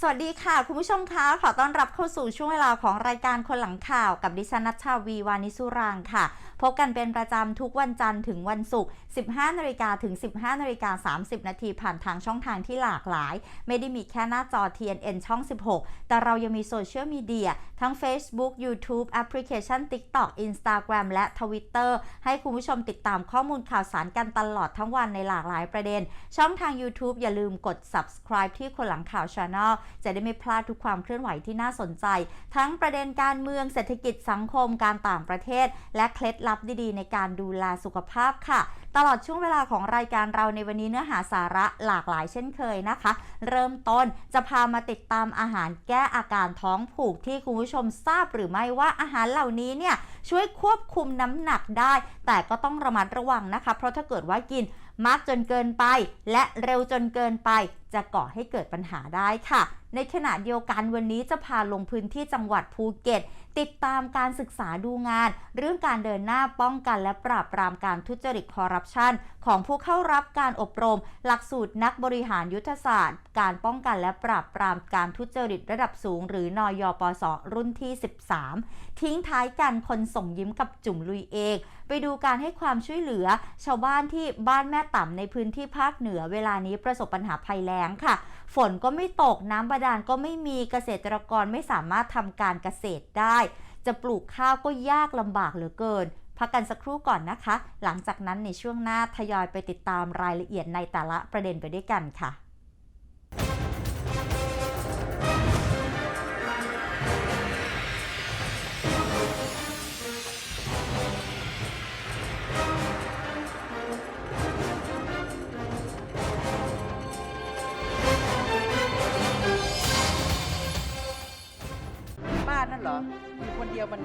สวัสดีค่ะ คุณผู้ชมคะ ขอต้อนรับเข้าสู่ช่วงเวลาของรายการคนหลังข่าวกับดิฉันนัชชาวีวานิสุรางค่ะ พบกันเป็นประจำทุกวันจันทร์ถึงวันศุกร์ 15นาฬิกาถึง 15นาฬิกา30 นาทีผ่านทางช่องทางที่หลากหลาย ไม่ได้มีแค่หน้าจอ TNN ช่อง 16 แต่เรายังมีโซเชียลมีเดียทั้ง Facebook YouTube แอปพลิเคชัน TikTok Instagram และ Twitter ให้คุณผู้ชมติดตามข้อมูลข่าวสารกันตลอดทั้งวันในหลากหลายประเด็น ช่องทาง YouTube อย่าลืมกด subscribe ที่คนหลังข่าว Channel จะได้ไม่พลาดทุกความเคลื่อนไหวที่น่าสนใจ ทั้งประเด็นการเมืองเศรษฐกิจสังคมการต่างประเทศ และเคล็ดลับดีๆ ในการดูแลสุขภาพค่ะ ตลอดช่วงเวลาของรายการเราในวันนี้เนื้อหาสาระหลากหลายเช่นเคยนะคะ เริ่มต้นจะพามาติดตามอาหารแก้อาการท้องผูกที่คุณผู้ชมทราบหรือไม่ว่าอาหารเหล่านี้เนี่ยช่วยควบคุมน้ำหนักได้ แต่ก็ต้องระมัดระวังนะคะ เพราะถ้าเกิดว่ากินมากจนเกินไป และเร็วจนเกินไปจะก่อให้เกิดปัญหาได้ค่ะ ในขณะเดียวกันวันนี้จะพาลงพื้นที่จังหวัดภูเก็ต ติดตามการศึกษาดูงาน เรื่องการเดินหน้าป้องกันและปราบปรามการทุจริตคอร์รัปชันของผู้เข้ารับการอบรม หลักสูตรนักบริหารยุทธศาสตร์ การป้องกันและปราบปรามการทุจริตระดับสูง หรือนอยปสรุ่นที่ 13 ทิ้งท้ายกันคนส่งยิ้มกับจุ่มลุยเองไปดูการให้ความช่วยเหลือ ชาวบ้านที่บ้านแม่ต่ำในพื้นที่ภาคเหนือเวลานี้ประสบปัญหาภัยแล้งค่ะ ฝนก็ไม่ตกน้ำบาดาลก็ไม่มีเกษตรกรไม่สามารถทำการเกษตรได้ จะปลูกข้าวก็ยากลำบากเหลือเกิน พักกันสักครู่ก่อนนะคะ หลังจากนั้นในช่วงหน้าทยอยไปติดตามรายละเอียดในแต่ละประเด็นไปด้วยกันค่ะ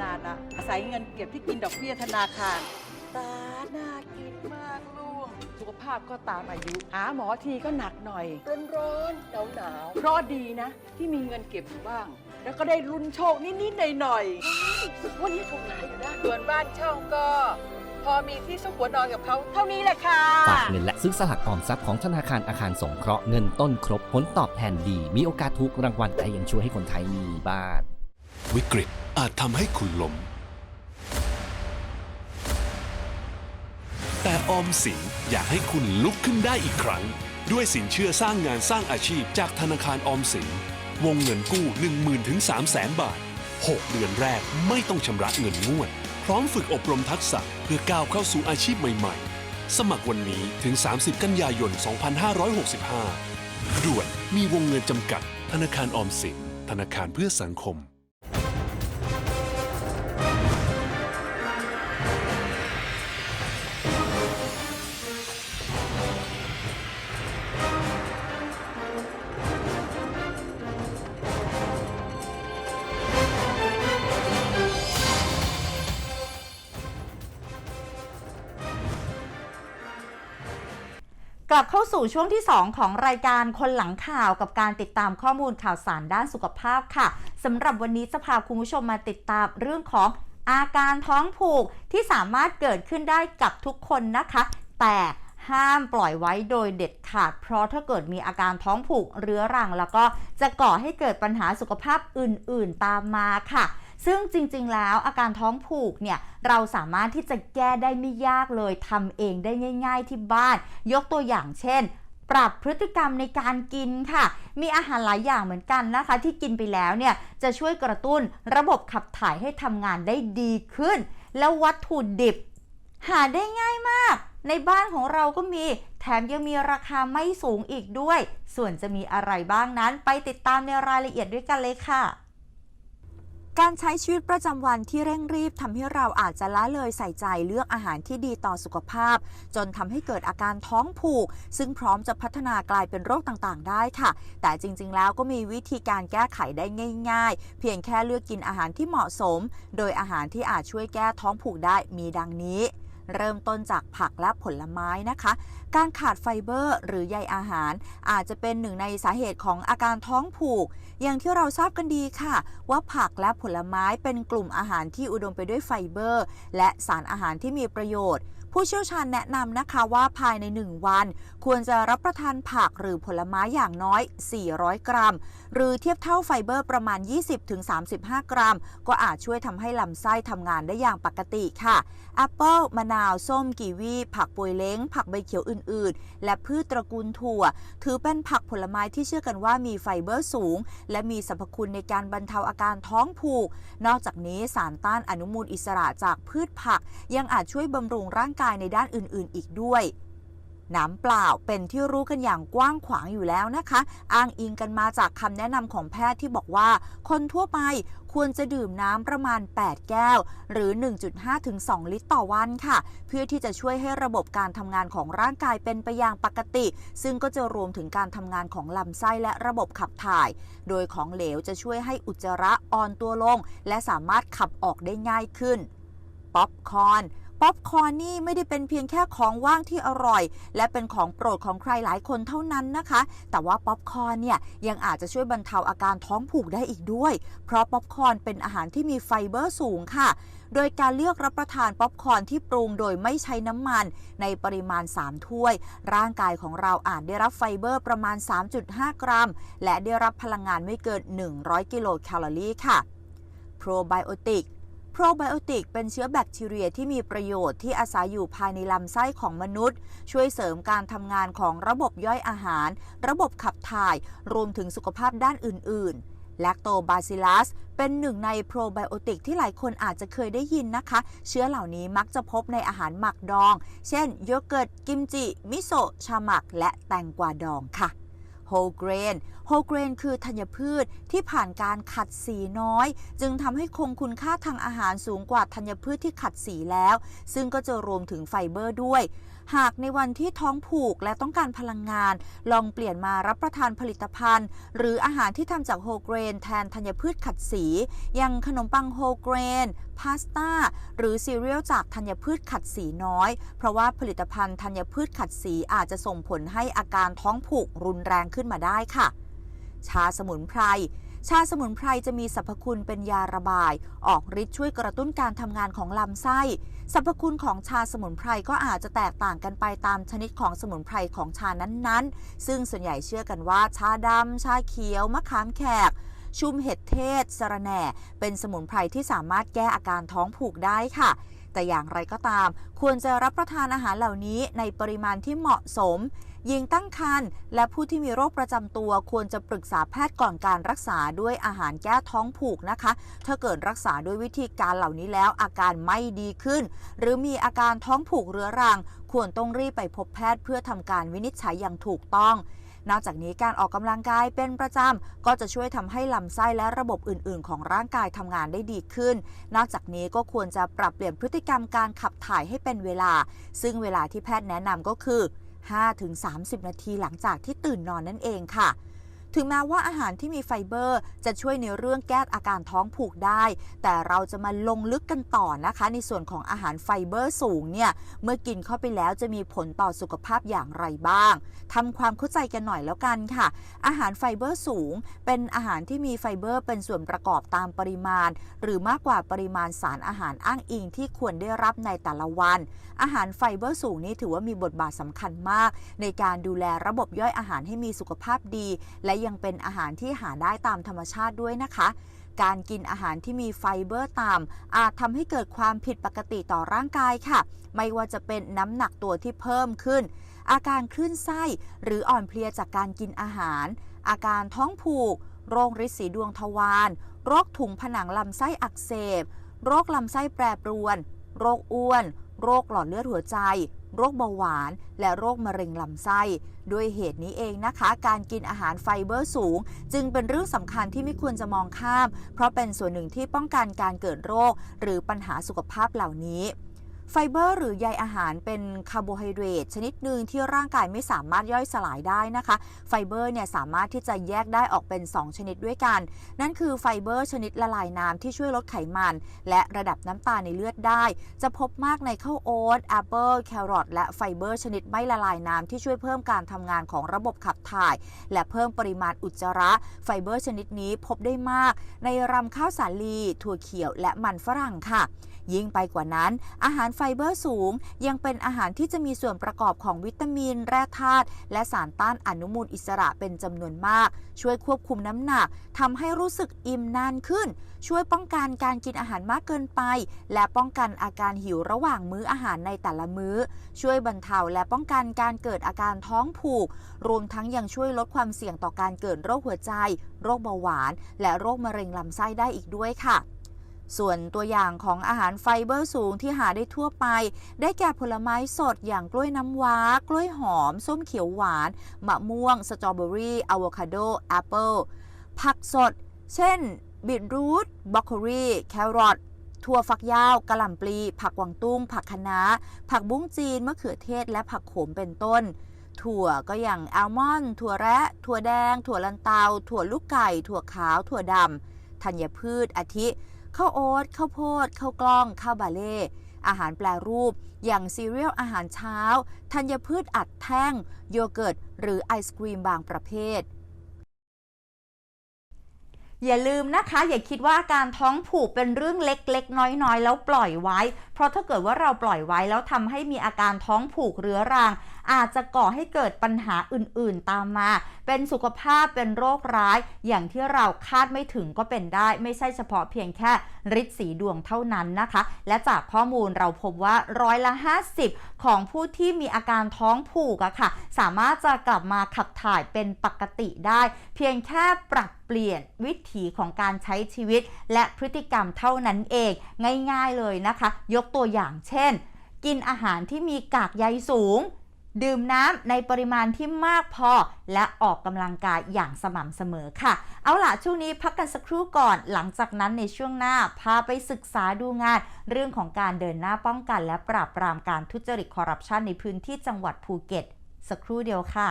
นเดียวมานานละอาศัยเงินเก็บที่กินดอกเบี้ยธนาคาร ตาน่ากินมากลูก สุขภาพก็ตามอายุ หาหมอทีก็หนักหน่อย ร้อนร้อนหนาวหนาวๆเพราะดีนะ ที่มีเงินเก็บอยู่บ้าง แล้วก็ได้ลุ้นโชคนิดๆหน่อยๆวันนี้ถูกหลายอยู่นะส่วนบ้านเช่าก็ พอมีที่ซุกหัวนอนกับเขาเท่านี้แหละค่ะ ฝากเงินและซื้อสลากออมทรัพย์ของธนาคารอาคารสงเคราะห์เงินต้นครบผลตอบแทนดี มีโอกาสถูกรางวัลและยังช่วยให้คนไทยมีบ้าน วิกฤต อาจทำให้คุณล้ม แต่ออมสินอยากให้คุณลุกขึ้นได้อีกครั้ง ด้วยสินเชื่อสร้างงานสร้างอาชีพจากธนาคารออมสิน วงเงินกู้ 1 0,000ถึง3 0 0แสนบาท 6 เดือนแรกไม่ต้องชำระเงินงวด พร้อมฝึกอบรมทักษะเพื่อก้าวเข้าสู่อาชีพใหม่ๆ สมัครวันนี้ถึง 30 กันยายน 2565 ด่วนมีวงเงินจำกัด ธนาคารออมสิน ธนาคารเพื่อสังคม กลับเข้าสู่ช่วงที่ 2 ของรายการคนหลังข่าวกับการติดตามข้อมูลข่าวสารด้านสุขภาพค่ะสำหรับวันนี้จะพาคุณผู้ชมมาติดตามเรื่องของอาการท้องผูกที่สามารถเกิดขึ้นได้กับทุกคนนะคะ แต่ห้ามปล่อยไว้โดยเด็ดขาด เพราะถ้าเกิดมีอาการท้องผูกเรื้อรัง แล้วก็จะก่อให้เกิดปัญหาสุขภาพอื่น ๆ ตามมาค่ะ ซึ่งจริงๆ แล้วอาการท้องผูกเนี่ยเราสามารถที่จะแก้ได้ไม่ยากเลยทำเองได้ง่าย ๆ ที่บ้าน ยกตัวอย่างเช่นปรับพฤติกรรมในการกินค่ะ มีอาหารหลายอย่างเหมือนกันนะคะ ที่กินไปแล้วเนี่ยจะช่วยกระตุ้นระบบขับถ่ายให้ทำงานได้ดีขึ้น แล้ววัตถุดิบ หาได้ง่ายมาก ในบ้านของเราก็มี แถมยังมีราคาไม่สูงอีกด้วย ส่วนจะมีอะไรบ้างนั้น ไปติดตามในรายละเอียดด้วยกันเลยค่ะ การใช้ชีวิตประจำวันที่เร่งรีบทำให้เราอาจจะละเลยใส่ใจเลือกอาหารที่ดีต่อสุขภาพ จนทำให้เกิดอาการท้องผูก ซึ่งพร้อมจะพัฒนากลายเป็นโรคต่างๆ ได้ค่ะ แต่จริงๆ แล้วก็มีวิธีการแก้ไขได้ง่าย ๆ เพียงแค่เลือกกินอาหารที่เหมาะสม โดยอาหารที่อาจช่วยแก้ท้องผูกได้มีดังนี้ เริ่มต้นจากผักและผลไม้นะคะ การขาดไฟเบอร์ หรือใยอาหาร อาจจะเป็นหนึ่งในสาเหตุของอาการท้องผูก อย่างที่เราทราบกันดีค่ะ ว่าผักและผลไม้เป็นกลุ่มอาหารที่อุดมไปด้วยไฟเบอร์ และสารอาหารที่มีประโยชน์ผู้เชี่ยวชาญแนะนำนะคะว่าภายใน 1 วัน ควรจะรับประทานผักหรือผลไม้อย่างน้อย 400 กรัม หรือเทียบเท่าไฟเบอร์ประมาณ 20-35 กรัม ก็อาจช่วยทำให้ลำไส้ทำงานได้อย่างปกติค่ะแอปเปิลมะนาว ส้มกีวี ผักปวยเล้ง ผักใบเขียวอื่นๆ และพืชตระกูลถั่ว ถือเป็นผักผลไม้ที่เชื่อกันว่ามีไฟเบอร์สูง และมีสรรพคุณในการบรรเทาอาการท้องผูก นอกจากนี้สารต้านอนุมูลอิสระจากพืชผัก ยังอาจช่วยบำรุงร่างกายในด้านอื่นๆ อีกด้วย น้ำเปล่าเป็นที่รู้กันอย่างกว้างขวางอยู่แล้วนะคะ อ้างอิงกันมาจากคำแนะนำของแพทย์ที่บอกว่า คนทั่วไปควรจะดื่มน้ำประมาณ 8 แก้ว หรือ 1.5ถึง2ลิตรต่อวันค่ะ เพื่อที่จะช่วยให้ระบบการทำงานของร่างกายเป็นไปอย่างปกติ ซึ่งก็จะรวมถึงการทำงานของลำไส้และระบบขับถ่าย โดยของเหลวจะช่วยให้อุจจาระอ่อนตัวลง และสามารถขับออกได้ง่ายขึ้น ป๊อปคอร์น ป๊อปคอร์นนี่ไม่ได้เป็นเพียงแค่ของว่างที่อร่อย และเป็นของโปรดของใครหลายคนเท่านั้นนะคะ แต่ว่าป๊อปคอร์นเนี่ยยังอาจจะช่วยบรรเทาอาการท้องผูกได้อีกด้วย เพราะป๊อปคอร์นเป็นอาหารที่มีไฟเบอร์สูงค่ะโดยการเลือกรับประทานป๊อปคอร์นที่ปรุงโดยไม่ใช้น้ำมัน ในปริมาณ 3 ถ้วย ร่างกายของเราอาจได้รับไฟเบอร์ประมาณ 3.5 กรัม และได้รับพลังงานไม่เกิน 100 กิโลแคลอรี่ค่ะ โปรไบโอติก โปรไบโอติกเป็นเชื้อแบคทีเรียที่มีประโยชน์ที่อาศัยอยู่ภายในลำไส้ของมนุษย์ ช่วยเสริมการทำงานของระบบย่อยอาหาร ระบบขับถ่าย รวมถึงสุขภาพด้านอื่น ๆ แลคโตบาซิลัสเป็นหนึ่งในโปรไบโอติกที่หลายคนอาจจะเคยได้ยินนะคะ เชื้อเหล่านี้มักจะพบในอาหารหมักดอง เช่น โยเกิร์ต กิมจิ มิโซะ ชาหมัก และแตงกวาดองค่ะโฮเกรนโฮเกรนคือธัญพืชที่ผ่านการขัดสีน้อย จึงทำให้คงคุณค่าทางอาหารสูงกว่าธัญพืชที่ขัดสีแล้ว ซึ่งก็จะรวมถึงไฟเบอร์ด้วย หากในวันที่ท้องผูกและต้องการพลังงาน ลองเปลี่ยนมารับประทานผลิตภัณฑ์ หรืออาหารที่ทำจากโฮเกรนแทนธัญพืชขัดสี อย่างขนมปังโฮเกรน พาสต้า หรือซีเรียลจากธัญพืชขัดสีน้อย เพราะว่าผลิตภัณฑ์ธัญพืชขัดสีอาจจะส่งผลให้อาการท้องผูกรุนแรงขึ้นมาได้ค่ะ ชาสมุนไพร ชาสมุนไพรจะมีสรรพคุณเป็นยาระบาย ออกฤทธิ์ช่วยกระตุ้นการทำงานของลำไส้ สรรพคุณของชาสมุนไพรก็อาจจะแตกต่างกันไปตามชนิดของสมุนไพรของชานั้นๆ ซึ่งส่วนใหญ่เชื่อกันว่า ชาดำชาเขียว มะขามแขกชุมเห็ดเทศ สระแหน่ เป็นสมุนไพรที่สามารถแก้อาการท้องผูกได้ค่ะ แต่อย่างไรก็ตาม ควรจะรับประทานอาหารเหล่านี้ในปริมาณที่เหมาะสม หญิงตั้งครรภ์และผู้ที่มีโรคประจำตัวควรจะปรึกษาแพทย์ก่อนการรักษาด้วยอาหารแก้ท้องผูกนะคะ ถ้าเกิดรักษาด้วยวิธีการเหล่านี้แล้วอาการไม่ดีขึ้น หรือมีอาการท้องผูกเรื้อรัง ควรต้องรีบไปพบแพทย์เพื่อทำการวินิจฉัยอย่างถูกต้องนอกจากนี้การออกกำลังกายเป็นประจำ ก็จะช่วยทำให้ลำไส้และระบบอื่น ๆ ของร่างกายทำงานได้ดีขึ้น นอกจากนี้ก็ควรจะปรับเปลี่ยนพฤติกรรมการขับถ่ายให้เป็นเวลา ซึ่งเวลาที่แพทย์แนะนำก็คือ 5-30 นาทีหลังจากที่ตื่นนอนนั่นเองค่ะ ถึงแม้ว่าอาหารที่มีไฟเบอร์ จะช่วยในเรื่องแก้อาการท้องผูกได้ แต่เราจะมาลงลึกกันต่อนะคะ ในส่วนของอาหารไฟเบอร์สูงเนี่ย เมื่อกินเข้าไปแล้วจะมีผลต่อสุขภาพอย่างไรบ้างทำความเข้าใจกันหน่อยแล้วกันค่ะ อาหารไฟเบอร์สูง เป็นอาหารที่มีไฟเบอร์ เป็นส่วนประกอบตามปริมาณ หรือมากกว่าปริมาณสารอาหารอ้างอิงที่ควรได้รับในแต่ละวัน อาหารไฟเบอร์สูงนี้ถือว่ามีบทบาทสำคัญมาก ในการดูแลระบบย่อยอาหารให้มีสุขภาพดี และยังเป็นอาหารที่หาได้ตามธรรมชาติด้วยนะคะ การกินอาหารที่มีไฟเบอร์ต่ำอาจทำให้เกิดความผิดปกติต่อร่างกายค่ะ ไม่ว่าจะเป็นน้ำหนักตัวที่เพิ่มขึ้น อาการคลื่นไส้หรืออ่อนเพลียจากการกินอาหาร อาการท้องผูก โรคริดสีดวงทวารโรคถุงผนังลำไส้อักเสบ โรคลำไส้แปรปรวน โรคอ้วน โรคหลอดเลือดหัวใจ โรคเบาหวาน และโรคมะเร็งลำไส้ ด้วยเหตุนี้เองนะคะ การกินอาหารไฟเบอร์สูง จึงเป็นเรื่องสำคัญที่ไม่ควรจะมองข้าม เพราะเป็นส่วนหนึ่งที่ป้องกันการเกิดโรค หรือปัญหาสุขภาพเหล่านี้ ไฟเบอร์หรือใยอาหารเป็นคาร์โบไฮเดรตชนิดหนึ่งที่ร่างกายไม่สามารถย่อยสลายได้นะคะ ไฟเบอร์เนี่ยสามารถที่จะแยกได้ออกเป็น 2 ชนิดด้วยกัน นั่นคือไฟเบอร์ชนิดละลายน้ำที่ช่วยลดไขมัน และระดับน้ำตาลในเลือดได้ จะพบมากในข้าวโอ๊ตแอปเปิลแครอทและไฟเบอร์ชนิดไม่ละลายน้ำที่ช่วยเพิ่มการทำงานของระบบขับถ่าย และเพิ่มปริมาณอุจจาระ ไฟเบอร์ชนิดนี้พบได้มาก ในรำข้าวสาลีถั่วเขียวและมันฝรั่งค่ะ ยิ่งไปกว่านั้น อาหารไฟเบอร์สูง ยังเป็นอาหารที่จะมีส่วนประกอบของวิตามิน แร่ธาตุและสารต้านอนุมูลอิสระเป็นจำนวนมาก ช่วยควบคุมน้ำหนักทำให้รู้สึกอิ่มนานขึ้น ช่วยป้องกันการกินอาหารมากเกินไป และป้องกันอาการหิวระหว่างมื้ออาหารในแต่ละมื้อ ช่วยบรรเทาและป้องกันการเกิดอาการท้องผูก รวมทั้งยังช่วยลดความเสี่ยงต่อการเกิดโรคหัวใจ โรคเบาหวาน และโรคมะเร็งลำไส้ได้อีกด้วยค่ะ ส่วนตัวอย่างของอาหารไฟเบอร์สูงที่หาได้ทั่วไป ได้แก่ผลไม้สดอย่างกล้วยน้ำว้า กล้วยหอม ส้มเขียวหวาน มะม่วง สตรอเบอรี่อะโวคาโดแอปเปิลผักสด เช่น บีทรูทบรอกโคลีแครอทถั่วฝักยาวกระหล่ำปลี ผักกวางตุ้ง ผักคะน้า ผักบุ้งจีน มะเขือเทศ และผักโขมเป็นต้น ถั่วก็อย่างอัลมอนด์ถั่วแระ ถั่วแดง ถั่วลันเตา ถั่วลูกไก่ ถั่วขาว ถั่วดำธัญพืชอาทิ ข้าวโอ๊ตข้าวโพดข้าวกล้องข้าวบาเล่อาหารแปรรูป อย่างซีเรียลอาหารเช้า ธัญพืชอัดแท่ง โยเกิร์ต หรือไอศกรีมบางประเภทอย่าลืมนะคะ อย่าคิดว่าการท้องผูกเป็นเรื่องเล็กๆ น้อยๆ แล้วปล่อยไว้เราะถ้าเกิดว่าเราปล่อยไว้แล้วทำให้มีอาการท้องผูกเรื้อรัง อาจจะก่อให้เกิดปัญหาอื่นๆตามมา เป็นสุขภาพเป็นโรคร้าย อย่างที่เราคาดไม่ถึงก็เป็นได้ ไม่ใช่เฉพาะเพียงแค่ฤทธิ์สีดวงเท่านั้นนะคะ และจากข้อมูลเราพบว่าร้อยละ 50 ของผู้ที่มีอาการท้องผูกอะค่ะ สามารถจะกลับมาขับถ่ายเป็นปกติได้ เพียงแค่ปรับเปลี่ยนวิถีของการใช้ชีวิต และพฤติกรรมเท่านั้นเอง ง่าย ๆเลยนะคะ ยกตัวอย่างเช่น กินอาหารที่มีกากใยสูง ดื่มน้ำในปริมาณที่มากพอ และออกกำลังกายอย่างสม่ำเสมอค่ะ เอาล่ะ ช่วงนี้พักกันสักครู่ก่อน หลังจากนั้นในช่วงหน้าพาไปศึกษาดูงาน เรื่องของการเดินหน้าป้องกัน และปราบปรามการทุจริตคอร์รัปชันในพื้นที่จังหวัดภูเก็ต สักครู่เดียวค่ะ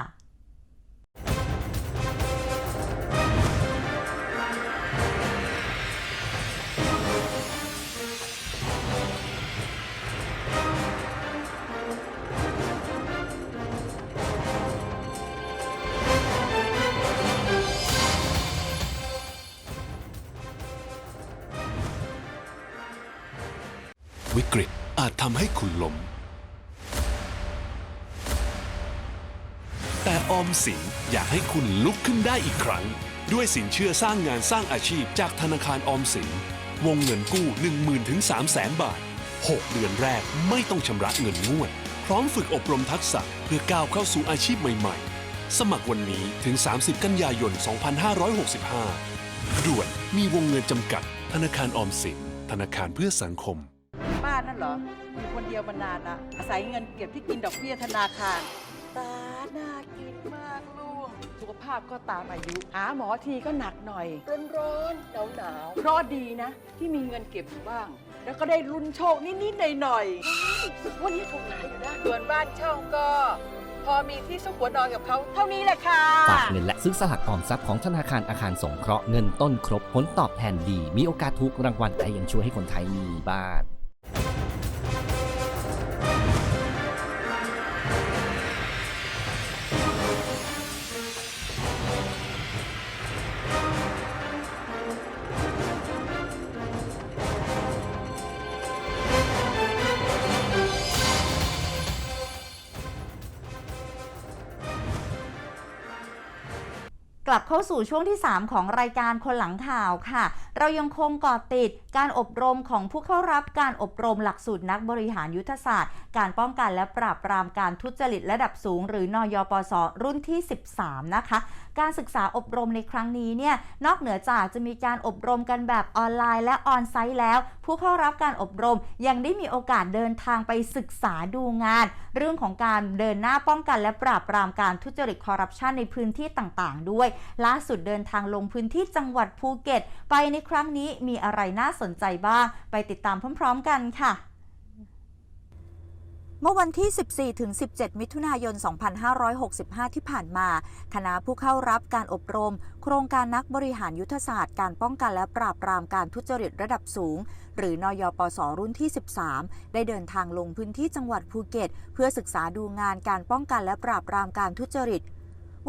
คุณล้ม แต่ออมสินอยากให้คุณลุกขึ้นได้อีกครั้ง ด้วยสินเชื่อสร้างงานสร้างอาชีพจากธนาคารออมสิน วงเงินกู้ 10,000ถึง300,000 บาท 6 เดือนแรกไม่ต้องชำระเงินงวด พร้อมฝึกอบรมทักษะเพื่อก้าวเข้าสู่อาชีพใหม่ ๆ สมัครวันนี้ถึง 30 กันยายน 2565 ด่วนมีวงเงินจำกัด ธนาคารออมสิน ธนาคารเพื่อสังคม เหรออยู่คนเดียวมานานละอาศัยเงินเก็บที่กินดอกเบี้ยธนาคาร ตาน่ากินมากลูก สุขภาพก็ตามอายุหาหมอทีก็หนักหน่อย ร้อนร้อนหนาวหนาวๆเพราะดีนะ ที่มีเงินเก็บอยู่บ้าง แล้วก็ได้ลุ้นโชคนิดๆหน่อยๆวันนี้ถูกหลายอยู่นะส่วนบ้านเช่าก็ พอมีที่ซุกหัวนอนกับเขาเท่านี้แหละค่ะ ฝากเงินและซื้อสลากออมทรัพย์ของธนาคารอาคารสงเคราะห์เงินต้นครบผลตอบแทนดี มีโอกาสถูกรางวัลแต่ยังช่วยให้คนไทยมีบ้าน กลับเข้าสู่ช่วงที่ 3 ของรายการคนหลังข่าวค่ะ เรายังคงเกาะติดการอบรมของผู้เข้ารับการอบรมหลักสูตรนักบริหารยุทธศาสตร์ การป้องกันและปราบปรามการทุจริตระดับสูง หรือนอยปสรุ่นที่ 13 นะคะ การศึกษาอบรมในครั้งนี้เนี่ยนอกเหนือจากจะมีการอบรมกันแบบออนไลน์และออนไซต์แล้ว ผู้เข้ารับการอบรมยังได้มีโอกาสเดินทางไปศึกษาดูงาน เรื่องของการเดินหน้าป้องกันและปราบปรามการทุจริตคอร์รัปชันในพื้นที่ต่างๆ ด้วย ล่าสุดเดินทางลงพื้นที่จังหวัดภูเก็ต ไปในครั้งนี้มีอะไรน่าสนใจบ้าง ไปติดตามพร้อม ๆ กันค่ะ เมื่อวันที่ 14 ถึง 17 มิถุนายน 2565 ที่ผ่านมา คณะผู้เข้ารับการอบรม โครงการนักบริหารยุทธศาสตร์การป้องกันและปราบปรามการทุจริตระดับสูง หรือนอยปสรุ่นที่ 13 ได้เดินทางลงพื้นที่จังหวัดภูเก็ต เพื่อศึกษาดูงานการป้องกันและปราบปรามการทุจริต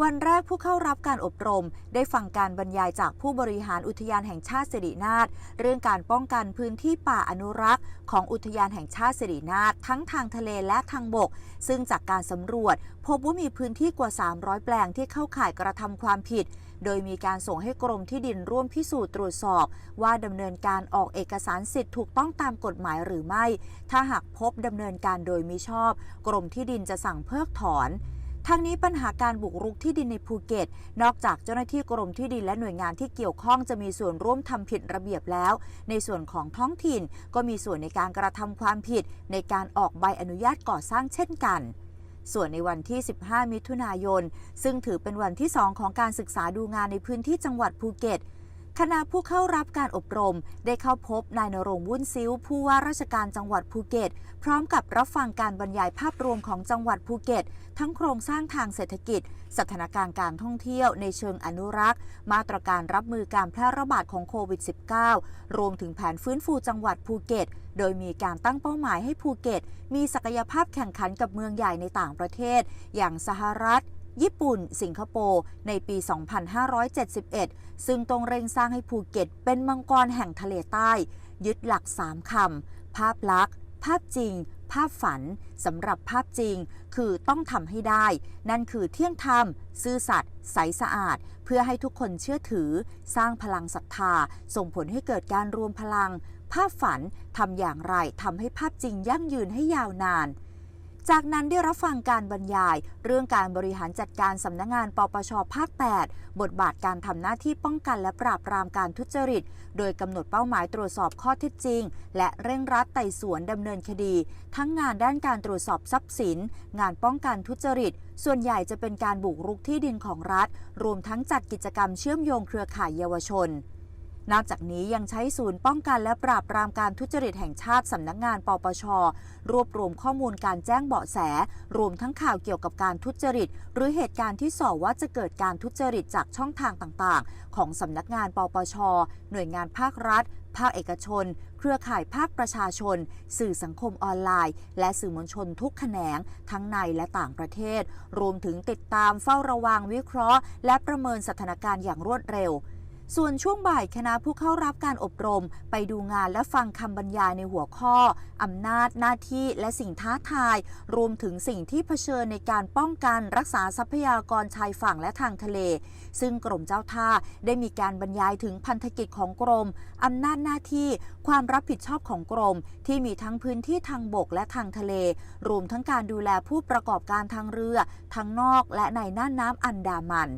วันแรกผู้เข้ารับการอบรม ได้ฟังการบรรยายจากผู้บริหารอุทยานแห่งชาติสิรินาถเรื่องการป้องกันพื้นที่ป่าอนุรักษ์ของอุทยานแห่งชาติสิรินาถทั้งทางทะเลและทางบก ซึ่งจากการสำรวจ พบว่ามีพื้นที่กว่า 300 แปลงที่เข้าข่ายกระทำความผิด โดยมีการส่งให้กรมที่ดินร่วมพิสูจน์ตรวจสอบ ว่าดำเนินการออกเอกสารสิทธิ์ถูกต้องตามกฎหมายหรือไม่ ถ้าหากพบดำเนินการโดยมิชอบ กรมที่ดินจะสั่งเพิกถอน ทั้งนี้ปัญหาการบุกรุกที่ดินในภูเก็ต นอกจากเจ้าหน้าที่กรมที่ดินและหน่วยงานที่เกี่ยวข้องจะมีส่วนร่วมทำผิดระเบียบแล้ว ในส่วนของท้องถิ่นก็มีส่วนในการกระทำความผิด ในการออกใบอนุญาตก่อสร้างเช่นกันส่วนในวันที่ 15 มิถุนายน ซึ่งถือเป็นวันที่ 2 ของการศึกษาดูงานในพื้นที่จังหวัดภูเก็ต คณะผู้เข้ารับการอบรม ได้เข้าพบนายนรงวุ่นซิ้ว ผู้ว่าราชการจังหวัดภูเก็ต พร้อมกับรับฟังการบรรยายภาพรวมของจังหวัดภูเก็ต ทั้งโครงสร้างทางเศรษฐกิจ สถานการณ์การท่องเที่ยวในเชิงอนุรักษ์ มาตรการรับมือการแพร่ระบาดของโควิด -19 รวมถึงแผนฟื้นฟูจังหวัดภูเก็ต โดยมีการตั้งเป้าหมายให้ภูเก็ต มีศักยภาพแข่งขันกับเมืองใหญ่ในต่างประเทศ อย่างสหรัฐ ญี่ปุ่น สิงคโปร์ ในปี 2571 ซึ่งต้องเร่งสร้างให้ภูเก็ตเป็นมังกรแห่งทะเลใต้ ยึดหลัก 3 คำ ภาพลักษณ์ ภาพจริง ภาพฝัน สำหรับภาพจริง คือต้องทำให้ได้ นั่นคือเที่ยงธรรม ซื่อสัตย์ ใสสะอาด เพื่อให้ทุกคนเชื่อถือ สร้างพลังศรัทธา ส่งผลให้เกิดการรวมพลัง ภาพฝัน ทำอย่างไรทำให้ภาพจริงยั่งยืนให้ยาวนาน จากนั้นได้รับฟังการบรรยาย เรื่องการบริหารจัดการสำนักงงานปปชภาค 8 บทบาทการทำหน้าที่ป้องกันและปราบปรามการทุจริต โดยกำหนดเป้าหมายตรวจสอบข้อเท็จจริง และเร่งรัดไต่สวนดำเนินคดี ทั้งงานด้านการตรวจสอบทรัพย์สิน งานป้องกันทุจริต ส่วนใหญ่จะเป็นการบุกรุกที่ดินของรัฐ รวมทั้งจัดกิจกรรมเชื่อมโยงเครือข่ายเยาวชน นอกจากนี้ยังใช้ศูนย์ป้องกันและปราบปรามการทุจริตแห่งชาติสำนักงาน ปปช รวบรวมข้อมูลการแจ้งเบาะแส รวมทั้งข่าวเกี่ยวกับการทุจริต หรือเหตุการณ์ที่ส่อว่าจะเกิดการทุจริตจากช่องทางต่างๆ ของสำนักงาน ปปช หน่วยงานภาครัฐ ภาคเอกชน เครือข่ายภาคประชาชน สื่อสังคมออนไลน์ และสื่อมวลชนทุกแขนง ทั้งในและต่างประเทศ รวมถึงติดตามเฝ้าระวังวิเคราะห์ และประเมินสถานการณ์อย่างรวดเร็ว ส่วนช่วงบ่ายคณะผู้เข้ารับการอบรม ไปดูงานและฟังคำบรรยายในหัวข้ออำนาจหน้าที่และสิ่งท้าทาย รวมถึงสิ่งที่เผชิญในการป้องกันรักษาทรัพยากรชายฝั่งและทางทะเล ซึ่งกรมเจ้าท่าได้มีการบรรยายถึงพันธกิจของกรมอำนาจหน้าที่ ความรับผิดชอบของกรม ที่มีทั้งพื้นที่ทางบกและทางทะเล รวมทั้งการดูแลผู้ประกอบการทางเรือ ทั้งนอกและในน่านน้ำอันดามัน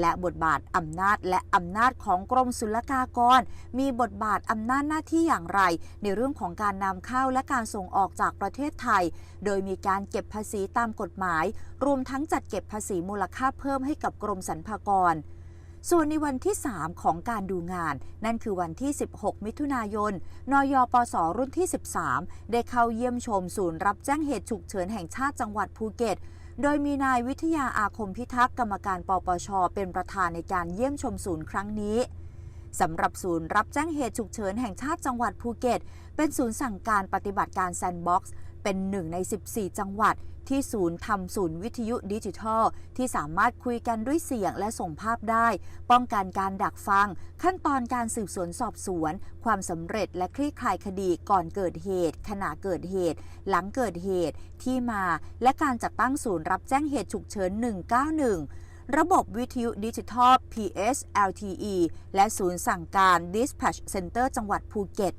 และบทบาทอำนาจและอำนาจของกรมศุลกากร มีบทบาทอำนาจหน้าที่อย่างไร ในเรื่องของการนำเข้าและการส่งออกจากประเทศไทย โดยมีการเก็บภาษีตามกฎหมาย รวมทั้งจัดเก็บภาษีมูลค่าเพิ่มให้กับกรมสรรพากรส่วนในวันที่ 3 ของการดูงาน นั่นคือวันที่ 16 มิถุนายน นยปสรุ่นที่ 13 ได้เข้าเยี่ยมชมศูนย์รับแจ้งเหตุฉุกเฉินแห่งชาติจังหวัดภูเก็ต โดยมีนายวิทยาอาคมพิทักษ์กรรมการปปช เป็นประธานในการเยี่ยมชมศูนย์ครั้งนี้สำหรับศูนย์รับแจ้งเหตุฉุกเฉินแห่งชาติจังหวัดภูเก็ต เป็นศูนย์สั่งการปฏิบัติการแซนด์บ็อกซ์ เป็นหนึ่งใน 14 จังหวัด ที่ศูนย์ทำศูนย์วิทยุดิจิทัล ที่สามารถคุยกันด้วยเสียงและส่งภาพได้ ป้องกันการดักฟัง ขั้นตอนการสืบสวนสอบสวน ความสำเร็จและคลี่คลายคดีก่อนเกิดเหตุ ขณะเกิดเหตุ หลังเกิดเหตุที่มา และการจัดตั้งศูนย์รับแจ้งเหตุฉุกเฉิน 191ระบบวิทยุดิจิทัล PS LTE และศูนย์สั่งการ Dispatch Center จังหวัดภูเก็ต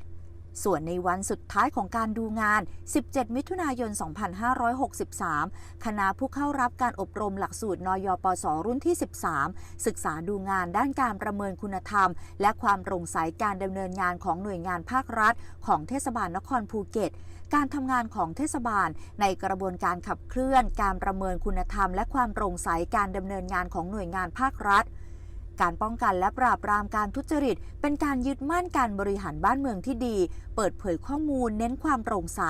ส่วนในวันสุดท้ายของการดูงาน 17 มิถุนายน 2563 คณะผู้เข้ารับการอบรมหลักสูตรนยปสรุ่นที่ 13 ศึกษาดูงานด้านการประเมินคุณธรรม และความโปร่งใสการดำเนินงานของหน่วยงานภาครัฐ ของเทศบาลนครภูเก็ต การทำงานของเทศบาล ในกระบวนการขับเคลื่อน การประเมินคุณธรรม และความโปร่งใสการดำเนินงานของหน่วยงานภาครัฐ การป้องกันและปราบปรามการทุจริต เป็นการยึดมั่นการบริหารบ้านเมืองที่ดี เปิดเผยข้อมูล เน้นความโปร่งใส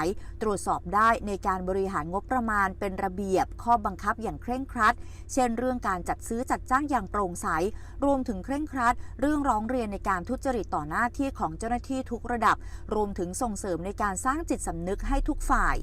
ตรวจสอบได้ในการบริหารงบประมาณเป็นระเบียบ ข้อบังคับอย่างเคร่งครัด เช่น เรื่องการจัดซื้อจัดจ้างอย่างโปร่งใส รวมถึงเคร่งครัด เรื่องร้องเรียนในการทุจริตต่อหน้าที่ของเจ้าหน้าที่ทุกระดับ รวมถึงส่งเสริมในการสร้างจิตสำนึกให้ทุกฝ่าย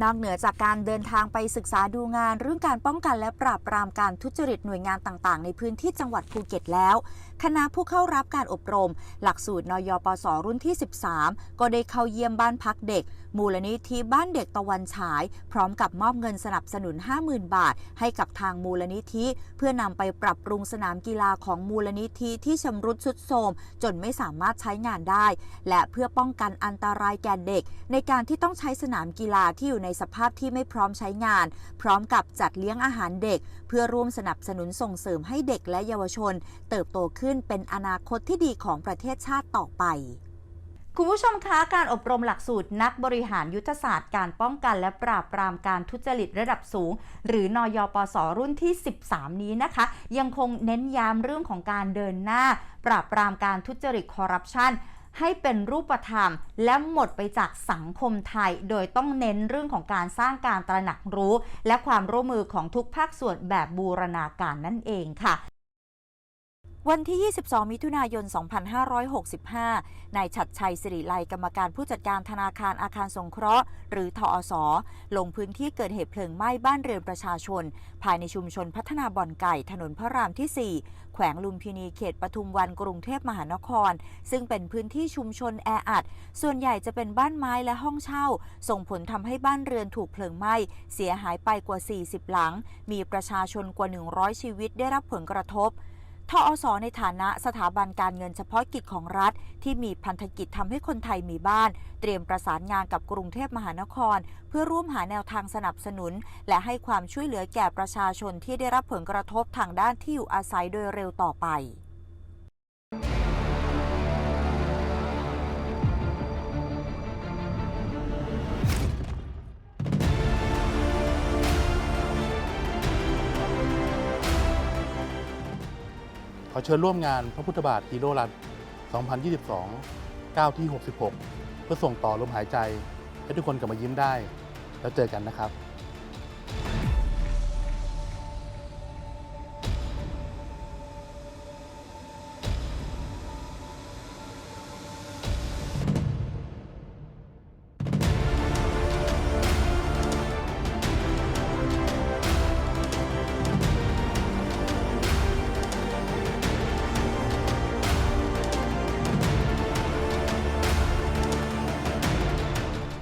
นอกเหนือจากการเดินทางไปศึกษาดูงานเรื่องการป้องกันและปราบปรามการทุจริตหน่วยงานต่าง ๆ ในพื้นที่จังหวัดภูเก็ตแล้ว คณะผู้เข้ารับการอบรม หลักสูตรนยปสรุ่นที่ 13 ก็ได้เข้าเยี่ยมบ้านพักเด็ก มูลนิธิบ้านเด็กตะวันฉาย พร้อมกับมอบเงินสนับสนุน 50,000 บาท ให้กับทางมูลนิธิ เพื่อนำไปปรับปรุงสนามกีฬาของมูลนิธิที่ชำรุดทรุดโทรมจนไม่สามารถใช้งานได้ และเพื่อป้องกันอันตรายแก่เด็ก ในการที่ต้องใช้สนามกีฬาที่อยู่ในสภาพที่ไม่พร้อมใช้งาน พร้อมกับจัดเลี้ยงอาหารเด็ก เพื่อร่วมสนับสนุนส่งเสริมให้เด็กและเยาวชน เติบโตขึ้นเป็นอนาคตที่ดีของประเทศชาติต่อไปคุณผู้ชมคะการอบรมหลักสูตรนักบริหารยุทธศาสตร์การป้องกันและปราบปรามการทุจริตระดับสูง หรือนอยปสรุ่นที่ 13 นี้นะคะ ยังคงเน้นย้ำเรื่องของการเดินหน้า ปราบปรามการทุจริตคอร์รัปชันให้เป็นรูปธรรม และหมดไปจากสังคมไทย โดยต้องเน้นเรื่องของการสร้างการตระหนักรู้ และความร่วมมือของทุกภาคส่วนแบบบูรณาการนั่นเองค่ะ วันที่ 22 มิถุนายน 2565 นายฉัดชัยสิริไลกรรมการผู้จัดการธนาคารอาคารสงเคราะห์ หรือทอสลงพื้นที่เกิดเหตุเพลิงไหม้บ้านเรือนประชาชน ภายในชุมชนพัฒนาบ่อนไก่ ถนนพระรามที่ 4 แขวงลุมพินีเขตปทุมวันกรุงเทพมหานคร ซึ่งเป็นพื้นที่ชุมชนแออัด ส่วนใหญ่จะเป็นบ้านไม้และห้องเช่า ส่งผลทำให้บ้านเรือนถูกเพลิงไหม้ เสียหายไปกว่า 40 หลัง มีประชาชนกว่า 100 ชีวิตได้รับผลกระทบ ทอสในฐานะสถาบันการเงินเฉพาะกิจของรัฐ ที่มีพันธกิจทำให้คนไทยมีบ้าน เตรียมประสานงานกับกรุงเทพมหานคร เพื่อร่วมหาแนวทางสนับสนุน และให้ความช่วยเหลือแก่ประชาชนที่ได้รับผลกระทบทางด้านที่อยู่อาศัยโดยเร็วต่อไป เชิญร่วมงานพระพุทธบาทฮีโร่รัน2022ก้าที่ 66 เพื่อส่งต่อลมหายใจ ให้ทุกคนกลับมายิ้มได้ แล้วเจอกันนะครับ